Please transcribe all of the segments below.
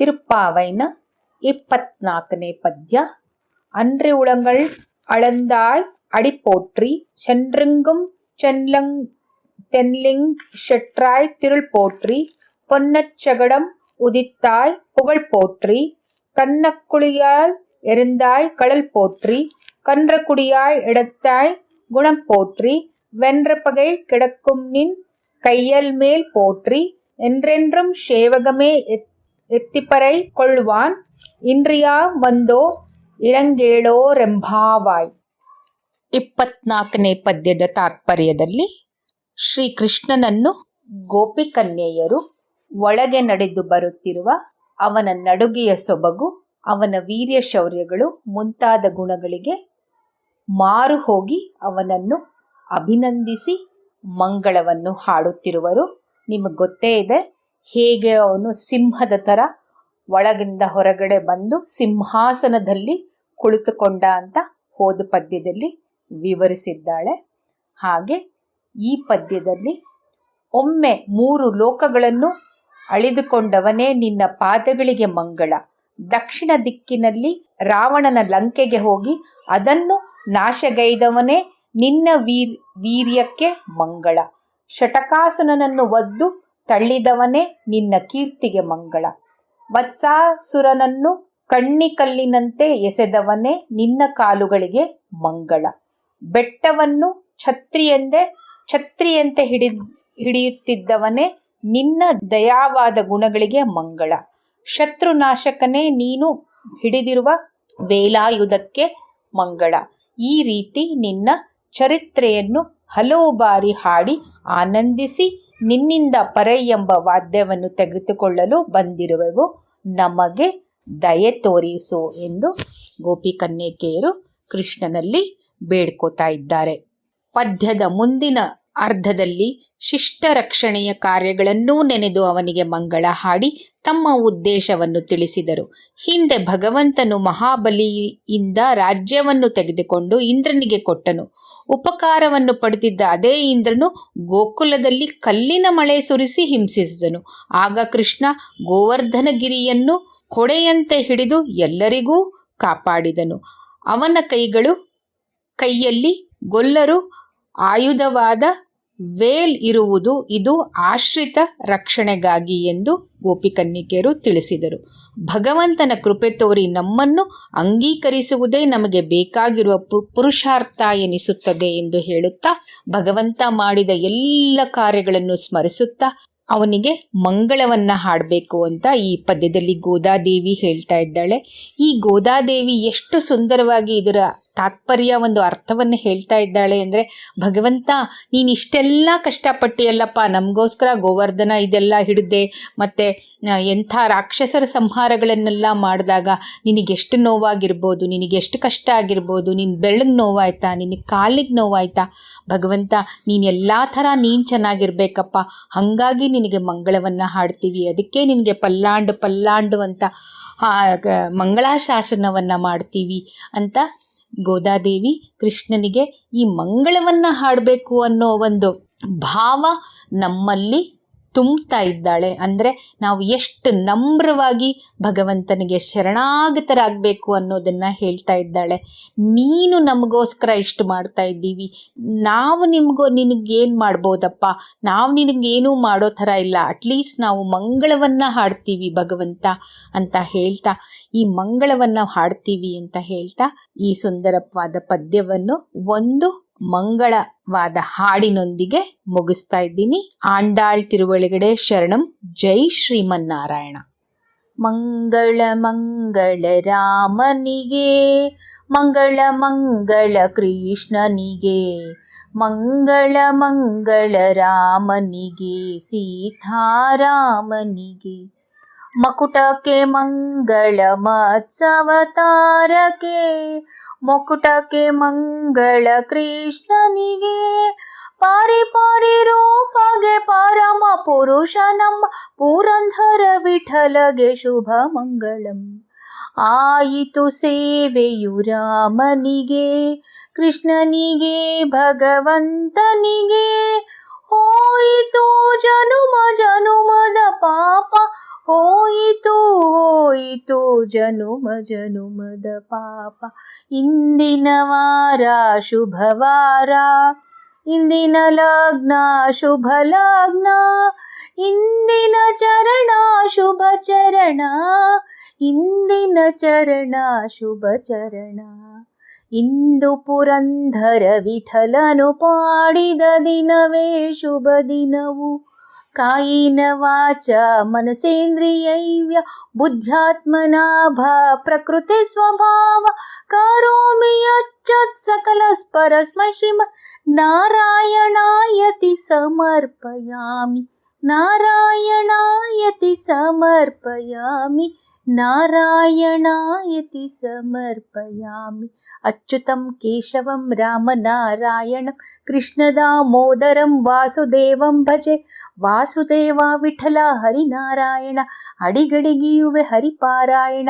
திருப்பாவைனா இப்பத்நாக்கனே பத்யா. அன்றி உளங்கள் அளந்தாய் அடிப்போற்றி சென்றெங்கும் சென்லங் தென்லிங் ஷெற்றாய் திருள் போற்றி பொன்னச்சகடம் உதித்தாய் புகழ் போற்றி கன்னக்குழியால் எரிந்தாய் கடல் போற்றி கன்ற கன்றக்குடியாய் இடத்தாய் குணம் போற்றி வென்ற பகை கிடக்கும் நின் கையல் மேல் போற்றி என்றென்றும் சேவகமே எத் ಎತ್ತಿಪರೈ ಕೊಳ್ವಾನ್ ಇರಂಗೇಳೋ ಇರಂಗೇಳೋರೆಂಭಾವಾಯ್ ಇಪ್ಪತ್ನಾಲ್ಕನೇ ಪದ್ಯದ ತಾತ್ಪರ್ಯದಲ್ಲಿ ಶ್ರೀಕೃಷ್ಣನನ್ನು ಗೋಪಿಕನ್ಯೆಯರು ಒಳಗೆ ನಡೆದು ಬರುತ್ತಿರುವ ಅವನ ನಡುಗೆಯ ಸೊಬಗು, ಅವನ ವೀರ್ಯ ಶೌರ್ಯಗಳು ಮುಂತಾದ ಗುಣಗಳಿಗೆ ಮಾರು ಹೋಗಿ ಅವನನ್ನು ಅಭಿನಂದಿಸಿ ಮಂಗಳವನ್ನು ಹಾಡುತ್ತಿರುವರು. ನಿಮಗೆ ಗೊತ್ತೇ ಇದೆ ಹೇಗೆ ಅವನು ಸಿಂಹದ ಥರ ಒಳಗಿಂದ ಹೊರಗಡೆ ಬಂದು ಸಿಂಹಾಸನದಲ್ಲಿ ಕುಳಿತುಕೊಂಡ ಅಂತ ಹೋದ ಪದ್ಯದಲ್ಲಿ ವಿವರಿಸಿದ್ದಾಳೆ. ಹಾಗೆ ಈ ಪದ್ಯದಲ್ಲಿ, ಒಮ್ಮೆ ಮೂರು ಲೋಕಗಳನ್ನು ಅಳಿದುಕೊಂಡವನೇ ನಿನ್ನ ಪಾದಗಳಿಗೆ ಮಂಗಳ. ದಕ್ಷಿಣ ದಿಕ್ಕಿನಲ್ಲಿ ರಾವಣನ ಲಂಕೆಗೆ ಹೋಗಿ ಅದನ್ನು ನಾಶಗೈದವನೇ ನಿನ್ನ ವೀರ್, ವೀರ್ಯಕ್ಕೆ ಮಂಗಳ. ಶಟಕಾಸನನನ್ನು ಒದ್ದು ತಳ್ಳಿದವನೇ ನಿನ್ನ ಕೀರ್ತಿಗೆ ಮಂಗಳ. ವತ್ಸಾಸುರನನ್ನು ಕಣ್ಣಿಕಲ್ಲಿನಂತೆ ಎಸೆದವನೇ ನಿನ್ನ ಕಾಲುಗಳಿಗೆ ಮಂಗಳ. ಬೆಟ್ಟವನ್ನು ಛತ್ರಿಯೆಂದೇ, ಛತ್ರಿಯಂತೆ ಹಿಡಿ, ಹಿಡಿಯುತ್ತಿದ್ದವನೇ ನಿನ್ನ ದಯಾವಾದ ಗುಣಗಳಿಗೆ ಮಂಗಳ. ಶತ್ರುನಾಶಕನೇ ನೀನು ಹಿಡಿದಿರುವ ವೇಲಾಯುಧಕ್ಕೆ ಮಂಗಳ. ಈ ರೀತಿ ನಿನ್ನ ಚರಿತ್ರೆಯನ್ನು ಹಲವು ಬಾರಿ ಹಾಡಿ ಆನಂದಿಸಿ ನಿನ್ನಿಂದ ಪರೈ ಎಂಬ ವಾದ್ಯವನ್ನು ತೆಗೆದುಕೊಳ್ಳಲು ಬಂದಿರುವೆವು. ನಮಗೆ ದಯೆ ತೋರಿಸು ಎಂದು ಗೋಪಿಕನ್ಯಕೆಯರು ಕೃಷ್ಣನಲ್ಲಿ ಬೇಡ್ಕೋತಾ ಇದ್ದಾರೆ. ಪದ್ಯದ ಮುಂದಿನ ಅರ್ಧದಲ್ಲಿ ಶಿಷ್ಟ ರಕ್ಷಣೆಯ ಕಾರ್ಯಗಳನ್ನೂ ನೆನೆದು ಅವನಿಗೆ ಮಂಗಳ ಹಾಡಿ ತಮ್ಮ ಉದ್ದೇಶವನ್ನು ತಿಳಿಸಿದರು. ಹಿಂದೆ ಭಗವಂತನು ಮಹಾಬಲಿಯಿಂದ ರಾಜ್ಯವನ್ನು ತೆಗೆದುಕೊಂಡು ಇಂದ್ರನಿಗೆ ಕೊಟ್ಟನು. ಉಪಕಾರವನ್ನು ಪಡೆದಿದ್ದ ಅದೇ ಇಂದ್ರನು ಗೋಕುಲದಲ್ಲಿ ಕಲ್ಲಿನ ಮಳೆ ಸುರಿಸಿ ಹಿಂಸಿಸಿದನು. ಆಗ ಕೃಷ್ಣ ಗೋವರ್ಧನಗಿರಿಯನ್ನು ಕೊಡೆಯಂತೆ ಹಿಡಿದು ಎಲ್ಲರಿಗೂ ಕಾಪಾಡಿದನು. ಅವನ ಕೈಗಳು ಕೈಯಲ್ಲಿ ಗೊಲ್ಲರು ಆಯುಧವಾದ ವೇಲ್ ಇರುವುದು ಇದು ಆಶ್ರಿತ ರಕ್ಷಣೆಗಾಗಿ ಎಂದು ಗೋಪಿಕನ್ನಿಕೆಯರು ತಿಳಿಸಿದರು. ಭಗವಂತನ ಕೃಪೆ ತೋರಿ ನಮ್ಮನ್ನು ಅಂಗೀಕರಿಸುವುದೇ ನಮಗೆ ಬೇಕಾಗಿರುವ ಪುರುಷಾರ್ಥ ಎನಿಸುತ್ತದೆ ಎಂದು ಹೇಳುತ್ತಾ, ಭಗವಂತ ಮಾಡಿದ ಎಲ್ಲ ಕಾರ್ಯಗಳನ್ನು ಸ್ಮರಿಸುತ್ತಾ, ಅವನಿಗೆ ಮಂಗಳವನ್ನ ಹಾಡಬೇಕು ಅಂತ ಈ ಪದ್ಯದಲ್ಲಿ ಗೋದಾದೇವಿ ಹೇಳ್ತಾ ಇದ್ದಾಳೆ. ಈ ಗೋದಾದೇವಿ ಎಷ್ಟು ಸುಂದರವಾಗಿ ಇದರ ತಾತ್ಪರ್ಯ ಒಂದು ಅರ್ಥವನ್ನು ಹೇಳ್ತಾ ಇದ್ದಾಳೆ ಅಂದರೆ, ಭಗವಂತ ನೀನು ಇಷ್ಟೆಲ್ಲ ಕಷ್ಟಪಟ್ಟಿಯಲ್ಲಪ್ಪ, ನಮಗೋಸ್ಕರ ಗೋವರ್ಧನ ಇದೆಲ್ಲ ಹಿಡಿದೆ, ಮತ್ತು ಎಂಥ ರಾಕ್ಷಸರ ಸಂಹಾರಗಳನ್ನೆಲ್ಲ ಮಾಡಿದಾಗ ನಿನಗೆಷ್ಟು ನೋವಾಗಿರ್ಬೋದು, ನಿನಗೆಷ್ಟು ಕಷ್ಟ ಆಗಿರ್ಬೋದು ನಿನ್ನ ಬೆಳ್ಳಗೆ ನೋವಾಯ್ತಾ ನಿನಗೆ ಕಾಲಿಗೆ ನೋವಾಯ್ತಾ? ಭಗವಂತ, ನೀನು ಎಲ್ಲ ಥರ ನೀನು ಚೆನ್ನಾಗಿರ್ಬೇಕಪ್ಪ, ಹಾಗಾಗಿ ನಿನಗೆ ಮಂಗಳವನ್ನು ಹಾಡ್ತೀವಿ, ಅದಕ್ಕೆ ನಿನಗೆ ಪಲ್ಲಾಂಡು ಪಲ್ಲಾಂಡು ಅಂತ ಮಂಗಳಾಶಾಸನವನ್ನು ಮಾಡ್ತೀವಿ ಅಂತ ಗೋದಾದೇವಿ ಕೃಷ್ಣನಿಗೆ ಈ ಮಂಗಳವನ್ನು ಹಾಡಬೇಕು ಅನ್ನೋ ಒಂದು ಭಾವ ನಮ್ಮಲ್ಲಿ ತುಂಬ್ತಾ ಇದ್ದಾಳೆ. ಅಂದರೆ ನಾವು ಎಷ್ಟು ನಮ್ರವಾಗಿ ಭಗವಂತನಿಗೆ ಶರಣಾಗತರಾಗಬೇಕು ಅನ್ನೋದನ್ನು ಹೇಳ್ತಾ ಇದ್ದಾಳೆ. ನೀನು ನಮಗೋಸ್ಕರ ಇಷ್ಟು ಮಾಡ್ತಾ ಇದ್ದೀವಿ. ನಾವು ನಿಮಗೋ ನಿನಗೇನು ಮಾಡ್ಬೋದಪ್ಪ? ನಾವು ನಿನಗೇನೂ ಮಾಡೋ ಥರ ಇಲ್ಲ. ಅಟ್ಲೀಸ್ಟ್ ನಾವು ಮಂಗಳವನ್ನು ಹಾಡ್ತೀವಿ ಭಗವಂತ ಅಂತ ಹೇಳ್ತಾ. ಈ ಮಂಗಳವನ್ನು ಹಾಡ್ತೀವಿ ಅಂತ ಹೇಳ್ತಾ ಈ ಸುಂದರವಾದ ಪದ್ಯವನ್ನು ಒಂದು ಮಂಗಳವಾದ ಹಾಡಿನೊಂದಿಗೆ ಮುಗಿಸ್ತಾ ಇದ್ದೀನಿ. ಆಂಡಾಳ್ ತಿರುವಳಿಗಡೆ ಶರಣಂ. ಜೈ ಶ್ರೀಮನ್ನಾರಾಯಣ. ಮಂಗಳ ಮಂಗಳ ರಾಮನಿಗೆ, ಮಂಗಳ ಮಂಗಳ ಕೃಷ್ಣನಿಗೆ, ಮಂಗಳ ಮಂಗಳ ರಾಮನಿಗೆ, ಸೀತಾರಾಮನಿಗೆ. ಮಕುಟಕ್ಕೆ ಮಂಗಳ ಮತ್ಸವತಾರಕ್ಕೆ ಮುಕುಟಕ್ಕೆ ಮಂಗಳ ಕೃಷ್ಣನಿಗೆ ಪಾರಿ ಪಾರಿ ರೂಪಗೆ ಪರಮ ಪುರುಷ ನಮ್ಮ ಪುರಂಧರ ವಿಠಲಗೆ ಶುಭ ಮಂಗಳಂ ಆಯಿತು ಸೇವೆಯು ರಾಮನಿಗೆ ಕೃಷ್ಣನಿಗೆ ಭಗವಂತನಿಗೆ ಹೋಯಿತು ಜನುಮ ಜನುಮದ ಪಾಪ. ಹೋಯಿತು ಹೋಯಿತು ಜನುಮ ಜನುಮದ ಪಾಪ. ಇಂದಿನ ವಾರ ಶುಭವಾರ ಇಂದಿನ ಲಗ್ನ ಶುಭ ಲಗ್ನ. ಇಂದಿನ ಚರಣ ಶುಭ ಚರಣ. ಇಂದಿನ ಚರಣ ಶುಭ ಚರಣ. ಇಂದು ಪುರಂದರ ವಿಠಲನು ಪಾಡಿದ ದಿನವೇ ಶುಭ ದಿನವು. ಕಾಯಿನ ವಾಚ ಮನಸೇಂದ್ರಿಯೈವ್ಯ ಬುದ್ಧ್ಯಾತ್ಮನಾಭ ಪ್ರಕೃತಿ ಸ್ವಭಾವ ಕರೋಮಿ ಅಚ್ಚತ್ ಸಕಲ ಸ್ಪರಸ್ಮ ಶ್ರೀಮ ನಾರಾಯಣಾಯತಿ ಸಮರ್ಪಯಾಮಿ. ನಾರಾಯಣಾಯತಿ ಸಮರ್ಪಯಾಮಿ ನಾರಾಯಣಾಯತಿ ಸಮರ್ಪಯಾಮಿ ಅಚ್ಯುತಂ ಕೇಶವಂ ರಾಮನಾರಾಯಣಂ ಕೃಷ್ಣದಾಮೋದರಂ ವಾಸುದೇವಂ ಭಜೆ ವಾಸುದೇವ ವಿಠಲ ಹರಿನಾರಾಯಣ ಅಡಿಗಡಿಗಿಯುವೆ ಹರಿಪಾರಾಯಣ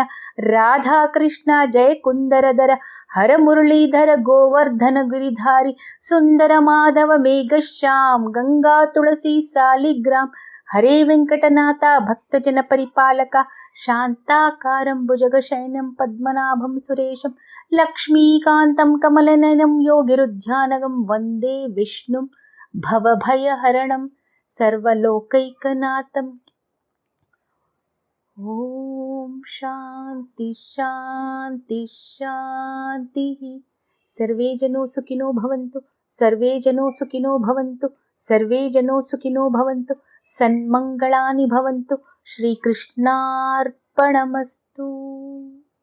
ರಾಧಾಕೃಷ್ಣ ಜಯ ಕುಂದರದರ ಹರ ಮುರಳೀಧರ ಗೋವರ್ಧನ ಗಿರಿಧಾರಿ ಸುಂದರ ಮಾಧವ ಮೇಘಶ್ಯಾಮ್ ಗಂಗಾ ತುಳಸಿ ಸಾಲಿಗ್ರಾಮ್ ಹರೇ ವೆಂಕಟನಾಥ ಭಕ್ತಜನ ಪರಿಪಾಲಕ ಶಾಂತಾಕಾರಂ ಭುಜಗಶಯನಂ ಪದ್ಮನಾಭಂ ಸುರೇಶಂ ಲಕ್ಷ್ಮೀಕಾಂತಂ ಕಮಲನಯನಂ ಯೋಗಿರುಧ್ಯಾನಗಂ ವಂದೇ ವಿಷ್ಣುಂ ಭವಭಯಹರಣಂ సర్వలోకైకనాథం. ఓం శాంతి శాంతి శాంతి. సర్వే జనో సుఖినో భవంతు సర్వే జనో సుఖినో భవంతు సర్వే జనో సుఖినో భవంతు సన్మంగళాని భవంతు శ్రీకృష్ణార్పణమస్తు.